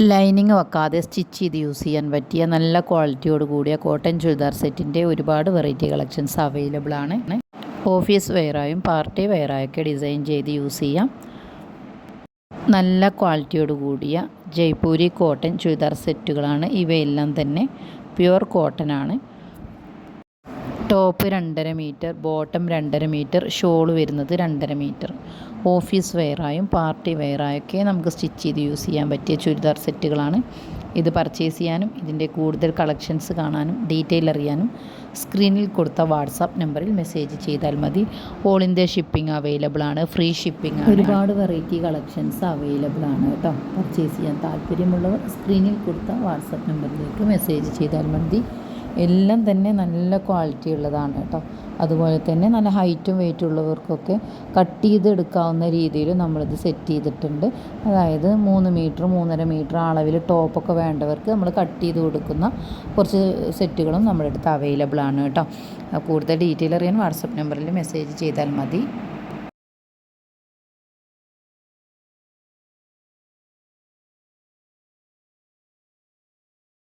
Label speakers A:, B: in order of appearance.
A: Lining വെക്കാതെ stitch ചെയ്ത് use ചെയ്യാൻ പറ്റിയ നല്ല ക്വാളിറ്റിയോട് കൂടിയ കോട്ടൺ ചുരിദാർ സെറ്റിന്റെ ഒരുപാട് വെറൈറ്റി കളക്ഷൻസ് അവൈലബിൾ ആണ്. ഓഫീസ് വെയറായും പാർട്ടി വെയറായൊക്കെ ഡിസൈൻ ചെയ്ത് യൂസ് ചെയ്യാം. നല്ല ക്വാളിറ്റിയോട് കൂടിയ ജയ്പൂരി കോട്ടൺ ചുരിദാർ സെറ്റുകളാണ് ഇവയെല്ലാം തന്നെ. പ്യുവർ കോട്ടൺ ആണ്. ടോപ്പ് രണ്ടര മീറ്റർ ബോട്ടം രണ്ടര മീറ്റർ ഷോൾ വരുന്നത് രണ്ടര മീറ്റർ. ഓഫീസ് വെയറായും പാർട്ടി വെയറായൊക്കെ നമുക്ക് സ്റ്റിച്ച് ചെയ്ത് യൂസ് ചെയ്യാൻ പറ്റിയ ചുരിദാർ സെറ്റുകളാണ്. ഇത് പർച്ചേസ് ചെയ്യാനും ഇതിന്റെ കൂടുതൽ കളക്ഷൻസ് കാണാനും ഡീറ്റെയിൽ അറിയാനും സ്ക്രീനിൽ കൊടുത്ത വാട്സാപ്പ് നമ്പറിൽ മെസ്സേജ് ചെയ്താൽ മതി. ഓൾ ഇന്ത്യ ഷിപ്പിംഗ് അവൈലബിൾ ആണ് ഫ്രീ ഷിപ്പിംഗ് ഒരുപാട് വെറൈറ്റി കളക്ഷൻസ് അവൈലബിൾ ആണ് കേട്ടോ. പർച്ചേസ് ചെയ്യാൻ താല്പര്യമുള്ളവർ സ്ക്രീനിൽ കൊടുത്ത വാട്സാപ്പ് നമ്പറിലേക്ക് മെസ്സേജ് ചെയ്താൽ മതി. എല്ലാം തന്നെ നല്ല ക്വാളിറ്റി ഉള്ളതാണ് കേട്ടോ. അതുപോലെ തന്നെ നല്ല ഹൈറ്റും വെയിറ്റും ഉള്ളവർക്കൊക്കെ കട്ട് ചെയ്തെടുക്കാവുന്ന രീതിയിൽ നമ്മളിത് സെറ്റ് ചെയ്തിട്ടുണ്ട്. അതായത് മൂന്ന് മീറ്റർ മൂന്നര മീറ്റർ അളവിൽ ടോപ്പൊക്കെ വേണ്ടവർക്ക് നമ്മൾ കട്ട് ചെയ്ത് കൊടുക്കുന്ന കുറച്ച് സെറ്റുകളും നമ്മുടെ അടുത്ത് അവൈലബിൾ ആണ് കേട്ടോ. കൂടുതൽ ഡീറ്റെയിൽ അറിയാൻ വാട്സപ്പ് നമ്പറിൽ മെസ്സേജ് ചെയ്താൽ മതി.